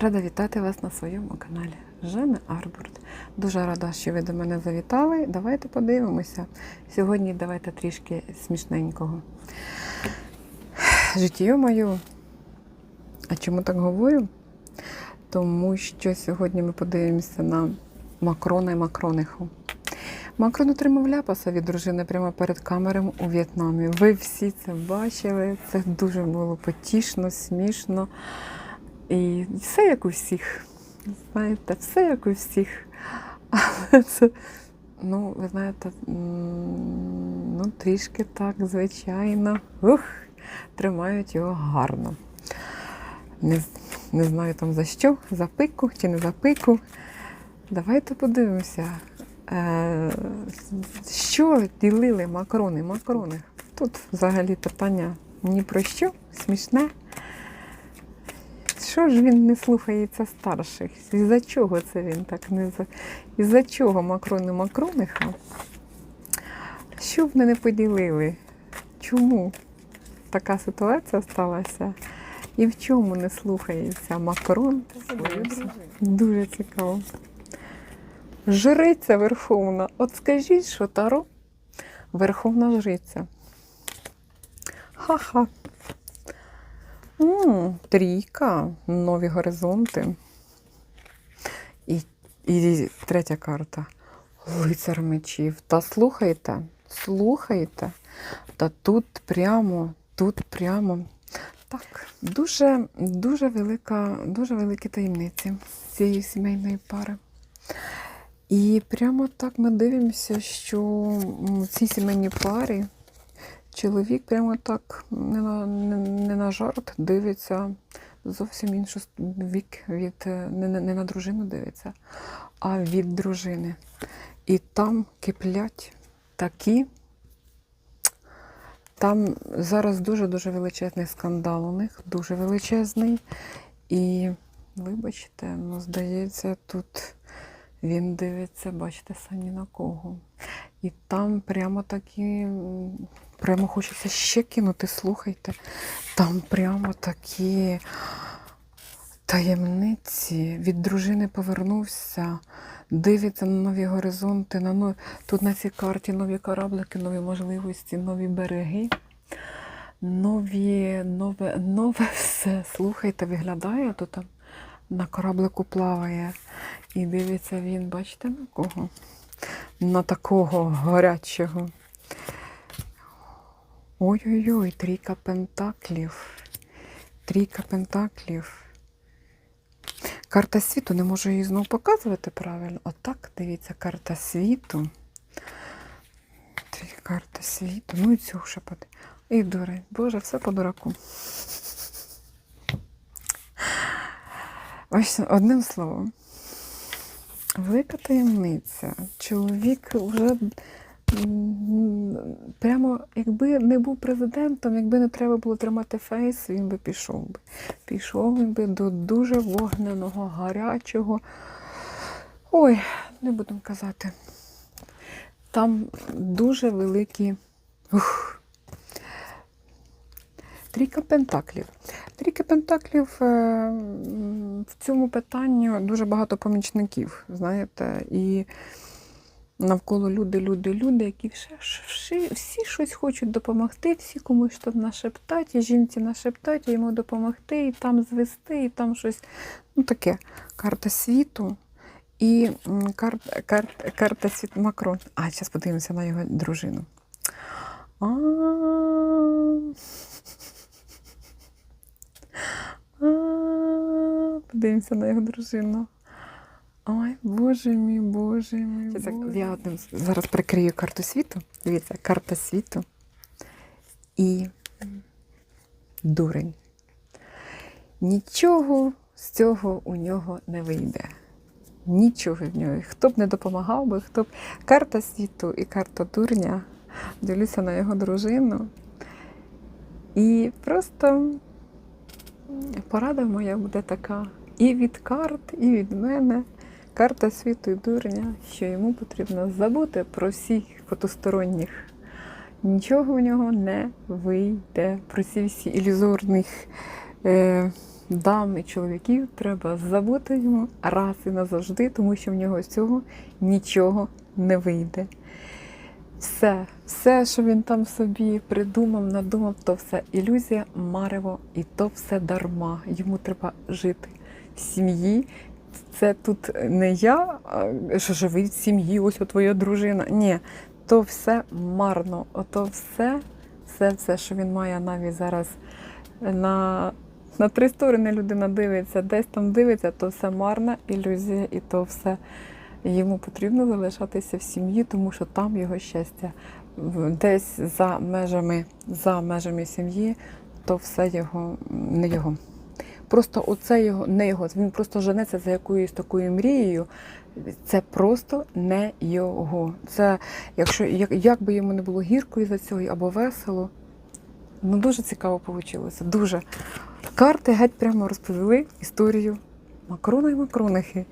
Рада вітати вас на своєму каналі Жена Арбурт. Дуже рада, що ви до мене завітали. Давайте подивимося. Сьогодні давайте трішки смішненького. Життя моє. А чому так говорю? Тому що сьогодні ми подивимося на Макрона і Макрониху. Макрон отримав ляпаса від дружини прямо перед камерами у В'єтнамі. Ви всі це бачили. Це дуже було потішно, смішно. І все як у всіх. Знаєте, все як у всіх. Але це, ну, ви знаєте, ну, трішки так, звичайно. Ух, тримають його гарно. Не, не знаю там за що, за пику чи не за пику. Давайте подивимося, е, що ділили макарони, макарони. Тут взагалі питання ні про що, смішне. Що ж він не слухається старших? Із-за чого це він так не за. Із-за чого Макрон і Макрониха? Що б вони не поділили? Чому така ситуація сталася? І в чому не слухається Макрон? Дуже цікаво. Жриця Верховна. От скажіть, що Таро Верховна Жриця. Ха-ха. М, Трійка, нові горизонти. І, і третя карта. Лицар мечів. Та слухайте, слухайте. Та тут прямо, тут прямо. Так, дуже, дуже велика, дуже великі таємниці цієї сімейної пари. І прямо так ми дивимося, що в цій сімейній парі чоловік прямо так не на, не, не на жарт дивиться зовсім іншу с- вік від не, не, на дружину дивиться, а від дружини. І там киплять такі. Там зараз дуже-дуже величезний скандал у них, дуже величезний. І, вибачте, ну, здається, тут він дивиться, бачите, самі на кого. І там прямо такі, прямо хочеться ще кинути, слухайте. Там прямо такі таємниці. Від дружини повернувся, дивиться на нові горизонти, на нові... тут на цій карті нові кораблики, нові можливості, нові береги. Нові, нове, нове все. Слухайте, виглядає тут там на кораблику плаває. І дивиться він, бачите, на кого? На такого горячого. Ой-ой-ой, трійка пентаклів. Трійка пентаклів. Карта світу, не можу її знову показувати правильно. Отак, дивіться, карта світу. Карта світу. Ну і цю ще поди. І дурень. Боже, все по дураку. Ось одним словом. Велика таємниця. Чоловік вже прямо, якби не був президентом, якби не треба було тримати фейс, він би пішов би. Пішов він би до дуже вогненого, гарячого. Ой, не будемо казати. Там дуже великі. Ух. Трійка пентаклів. Трійка пентаклів е, в цьому питанні дуже багато помічників, знаєте, і навколо люди, люди, люди, які всі, всі щось хочуть допомогти, всі комусь там нашептать, і жінці нашептать, і йому допомогти, і там звести, і там щось. Ну таке. Карта світу і кар, кар, карта світу Макрон. А, зараз подивимося на його дружину. Подивимося на його дружину. Ой, боже мій, боже мій. Боже. Я одним зараз прикрию карту світу. Дивіться, карта світу і дурень. Нічого з цього у нього не вийде. Нічого в нього. Хто б не допомагав би, хто б. Карта світу і карта дурня. Дивлюся на його дружину. І просто порада моя буде така і від карт, і від мене. Карта світу і дурня, що йому потрібно забути про всіх потусторонніх. Нічого в нього не вийде. Про ці всі ілюзорних е, дам і чоловіків треба забути йому раз і назавжди, тому що в нього з цього нічого не вийде. Все, все, що він там собі придумав, надумав, то все ілюзія, марево, і то все дарма. Йому треба жити в сім'ї. Це тут не я, що живий в сім'ї, ось твоя дружина. Ні, то все марно. Ото все, все, все, що він має навіть зараз на, на три сторони людина дивиться, десь там дивиться, то все марна ілюзія, і то все йому потрібно залишатися в сім'ї, тому що там його щастя. Десь за межами, за межами сім'ї, то все його не його. Просто оце його не його. Він просто женеться за якоюсь такою мрією. Це просто не його. Це якщо як, як би йому не було гірко із-за цього або весело. Ну дуже цікаво вийшло. Дуже. Карти геть прямо розповіли історію Макрона і Макронихи,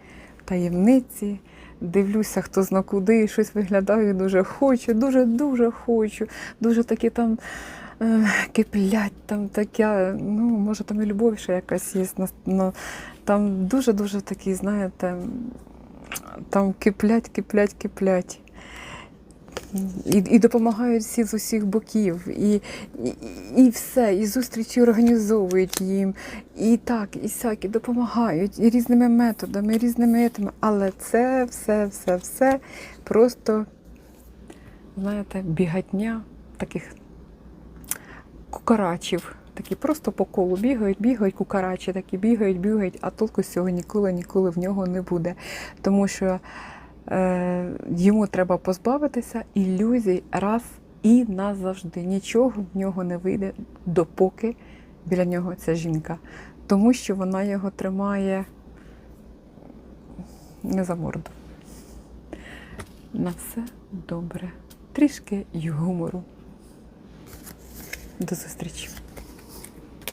таємниці. Дивлюся, хто зна куди, щось виглядає, дуже хочу, дуже-дуже хочу. Дуже такі там киплять, там таке, ну, може, там і любов ще якась є. на- Там дуже-дуже такі, знаєте, там киплять, киплять, киплять. І, і допомагають всі з усіх боків, і, і, і все, і зустрічі організовують їм, і так, і сяк, і допомагають, і різними методами, і різними етами. Але це все, все, все просто, знаєте, бігатня таких кукарачів. Такі просто по колу бігають, бігають, кукарачі такі бігають, бігають, а толку з цього ніколи, ніколи в нього не буде. Тому що е, йому треба позбавитися ілюзій раз і назавжди. Нічого в нього не вийде, допоки біля нього ця жінка. Тому що вона його тримає не за морду. На все добре. Трішки й гумору. До зустрічі.